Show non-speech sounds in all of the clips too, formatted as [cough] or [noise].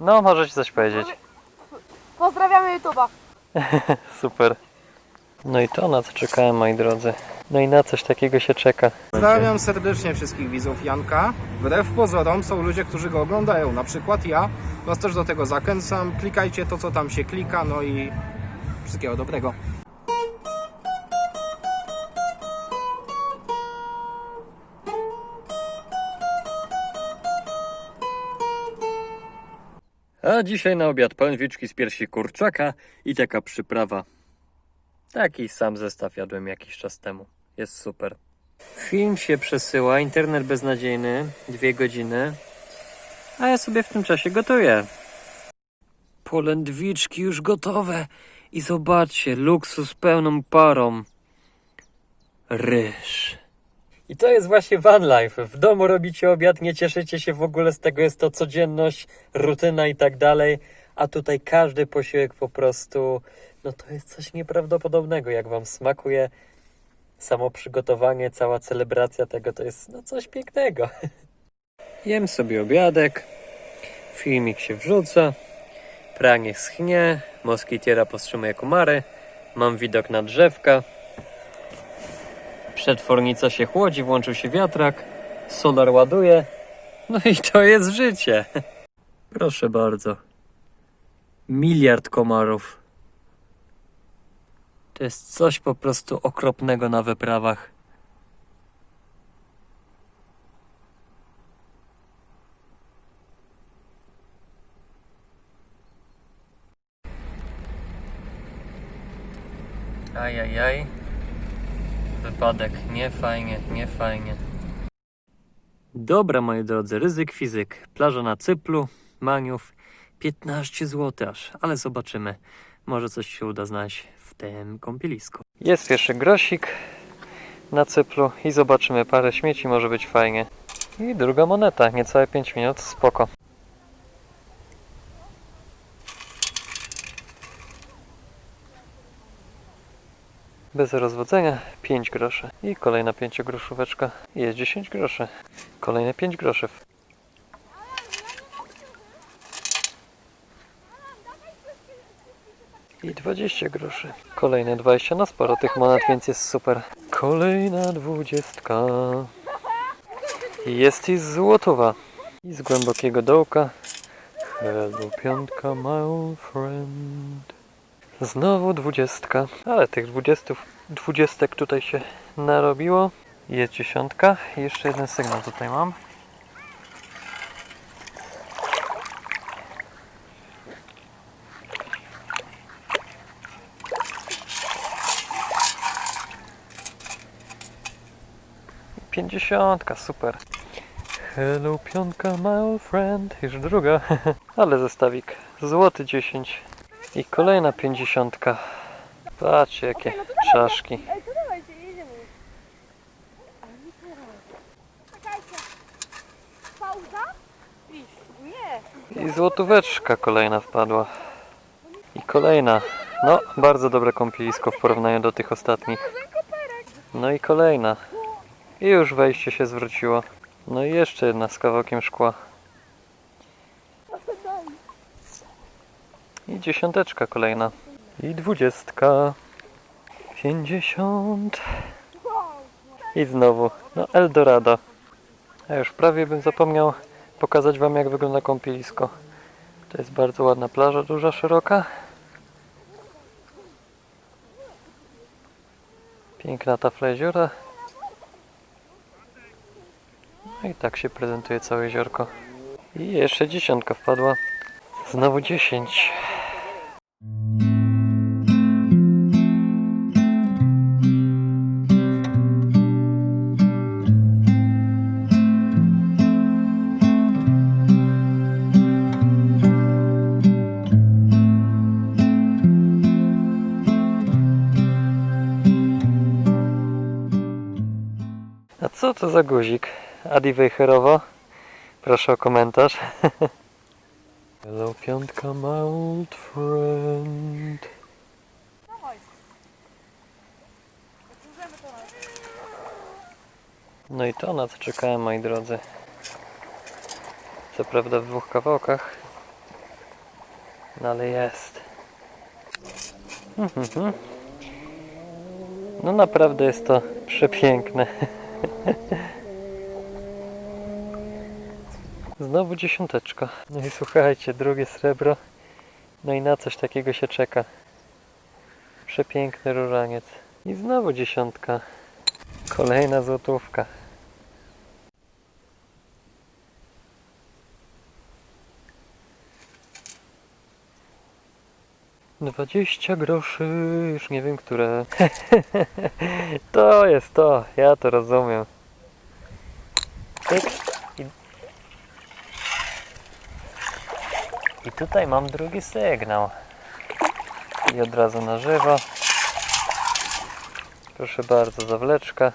No, możecie coś powiedzieć. Pozdrawiamy YouTube'a. [laughs] Super. No i to na co czekałem, moi drodzy. No i na coś takiego się czeka. Pozdrawiam serdecznie wszystkich widzów Janka. Wbrew pozorom są ludzie, którzy go oglądają, na przykład ja. Was też do tego zachęcam. Klikajcie to, co tam się klika, no i wszystkiego dobrego. A dzisiaj na obiad pędwiczki z piersi kurczaka i taka przyprawa. Taki sam zestaw jadłem jakiś czas temu. Jest super. Film się przesyła, internet beznadziejny, dwie godziny, a ja sobie w tym czasie gotuję. Polędwiczki już gotowe i zobaczcie, luksus pełną parą. Ryż. I to jest właśnie van life. W domu robicie obiad, nie cieszycie się w ogóle z tego, jest to codzienność, rutyna i tak dalej. A tutaj każdy posiłek po prostu, no to jest coś nieprawdopodobnego. Jak wam smakuje samo przygotowanie, cała celebracja tego, to jest no coś pięknego. [laughs] Jem sobie obiadek, filmik się wrzuca, pranie schnie, moskitiera powstrzymuje komary, mam widok na drzewka. Przetwornica się chłodzi, włączył się wiatrak, solar ładuje. No i to jest życie. [laughs] Proszę bardzo. Miliard komarów. To jest coś po prostu okropnego na wyprawach. Ajajaj. Wypadek. Nie fajnie, nie fajnie. Dobra, moi drodzy, ryzyk fizyk. Plaża na Cyplu, Maniów. 15 zł aż, ale zobaczymy. Może coś się uda znaleźć w tym kąpielisku. Jest pierwszy grosik na Cyplu i zobaczymy parę śmieci, może być fajnie. I druga moneta, niecałe 5 minut, spoko. Bez rozwodzenia 5 groszy. I kolejna 5 groszóweczka. Jest 10 groszy. Kolejne 5 groszy. I 20 groszy. Kolejne 20 na sporo tych monet, więc jest super. Kolejna dwudziestka. Jest i złotowa. I z głębokiego dołka. Hello piątka, my friend. Znowu dwudziestka, ale tych dwudziestów, dwudziestek tutaj się narobiło. Jest dziesiątka jeszcze jeden sygnał tutaj mam. Pięćdziesiątka, super. Hello piątka, my old friend. Już druga, [laughs] ale zestawik. Złoty 10. I kolejna pięćdziesiątka. Patrzcie jakie czaszki. Pauza? Idź. Nie. I złotóweczka kolejna wpadła. I kolejna. No, bardzo dobre kąpielisko w porównaniu do tych ostatnich. No i kolejna. I już wejście się zwróciło. No i jeszcze jedna z kawałkiem szkła. I dziesiąteczka kolejna. I dwudziestka. Pięćdziesiąt. I znowu. No Eldorado. A już prawie bym zapomniał pokazać Wam jak wygląda kąpielisko. To jest bardzo ładna plaża, duża, szeroka. Piękna tafla jeziora. No i tak się prezentuje całe jeziorko. I jeszcze dziesiątka wpadła. Znowu dziesięć. Co za guzik? Adi Wejherowo? Proszę o komentarz. [laughs] Hello, piątka, my old friend. No i to na co czekałem, moi drodzy. Co prawda w dwóch kawałkach, No ale jest. [laughs] No naprawdę jest to przepiękne. [laughs] [laughs] Znowu dziesiąteczka. No i słuchajcie, drugie srebro. No i na coś takiego się czeka. Przepiękny różaniec. I znowu dziesiątka. Kolejna złotówka. Dwadzieścia groszy, już nie wiem które. [laughs] to jest to, ja to rozumiem. Pyk. I... I tutaj mam drugi sygnał. I od razu na żywo. Proszę bardzo, zawleczka.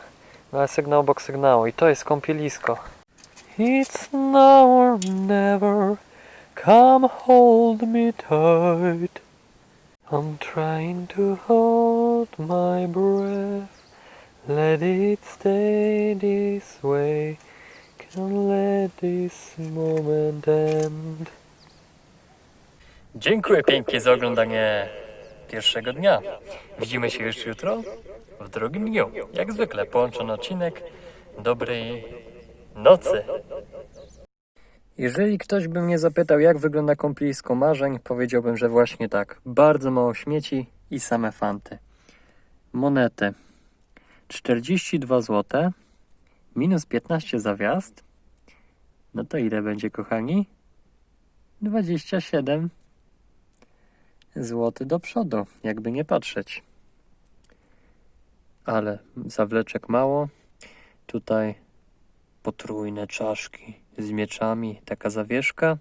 No ale sygnał obok sygnału i to jest kąpielisko. It's now or never. Come hold me tight. I'm trying to hold my breath. Let it stay this way. Can't let this moment end. Dziękuję pięknie za oglądanie pierwszego dnia. Widzimy się już jutro w drugim dniu. Jak zwykle połączony odcinek dobrej nocy. Jeżeli ktoś by mnie zapytał, jak wygląda kąpielisko marzeń, powiedziałbym, że właśnie tak. Bardzo mało śmieci i same fanty. Monety 42 zł minus 15 za wjazd. No to ile będzie, kochani? 27 zł do przodu, jakby nie patrzeć. Ale zawleczek mało. Tutaj potrójne czaszki z mieczami, taka zawieszka.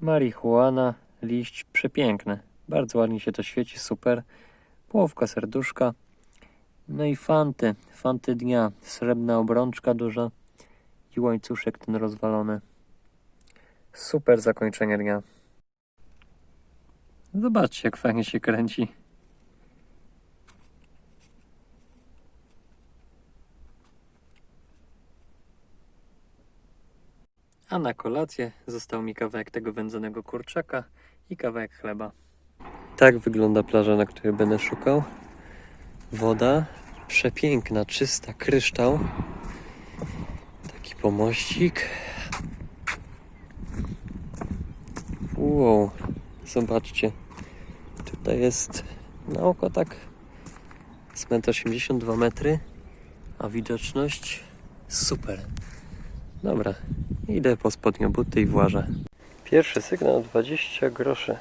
Marihuana, liść przepiękny. Bardzo ładnie się to świeci, super. Połówka serduszka. No i fanty, fanty dnia. Srebrna obrączka duża i łańcuszek ten rozwalony. Super zakończenie dnia. Zobaczcie, jak fajnie się kręci. A na kolację został mi kawałek tego wędzonego kurczaka i kawałek chleba. Tak wygląda plaża, na której będę szukał. Woda przepiękna, czysta, kryształ. Taki pomościk. Wow, zobaczcie. Tutaj jest na oko tak z 1,82 metry, a widoczność super. Dobra, idę po spodnie buty i włażę. Pierwszy sygnał 20 groszy.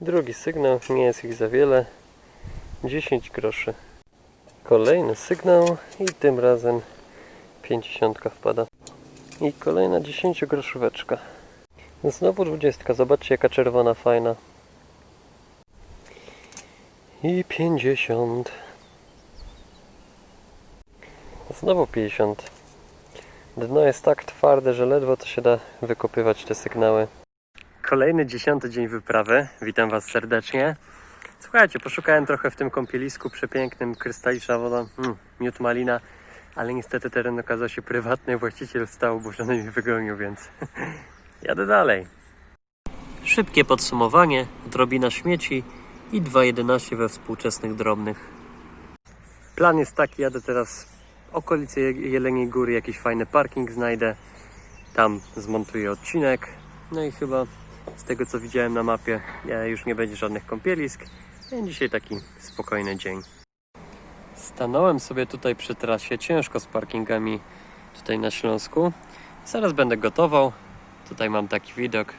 Drugi sygnał, nie jest ich za wiele, 10 groszy. Kolejny sygnał i tym razem 50 wpada. I kolejna 10 groszóweczka. Znowu 20, zobaczcie jaka czerwona fajna. I 50. Znowu 50. Dno jest tak twarde, że ledwo to się da wykopywać te sygnały. Kolejny dziesiąty dzień wyprawy. Witam Was serdecznie. Słuchajcie, poszukałem trochę w tym kąpielisku przepięknym, krystaliczna woda, mm, miód malina, ale niestety teren okazał się prywatny, właściciel stał oburzony i wygonił, więc [laughs] jadę dalej. Szybkie podsumowanie, drobina śmieci i 2,11 we współczesnych drobnych. Plan jest taki, jadę teraz okolice Je- Jeleniej Góry, jakiś fajny parking znajdę. Tam zmontuję odcinek. No i chyba z tego co widziałem na mapie, e, już nie będzie żadnych kąpielisk. Dzisiaj taki spokojny dzień. Stanąłem sobie tutaj przy trasie, ciężko z parkingami tutaj na Śląsku. Zaraz będę gotował. Tutaj mam taki widok.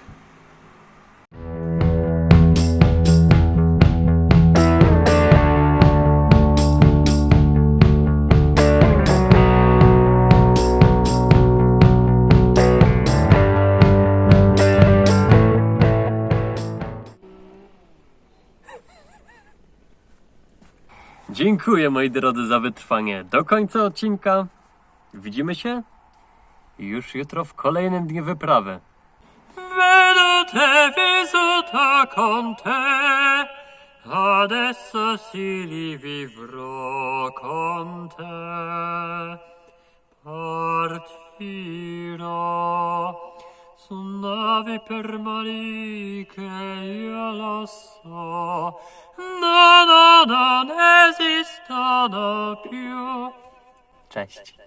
Dziękuję moi drodzy za wytrwanie do końca odcinka. Widzimy się już jutro w kolejnym dniu wyprawy. Vedo te visita con adesso si li vivrò con te. Partirò Sunnavi per malike io lo so, no, no, non esistano più. Cześć.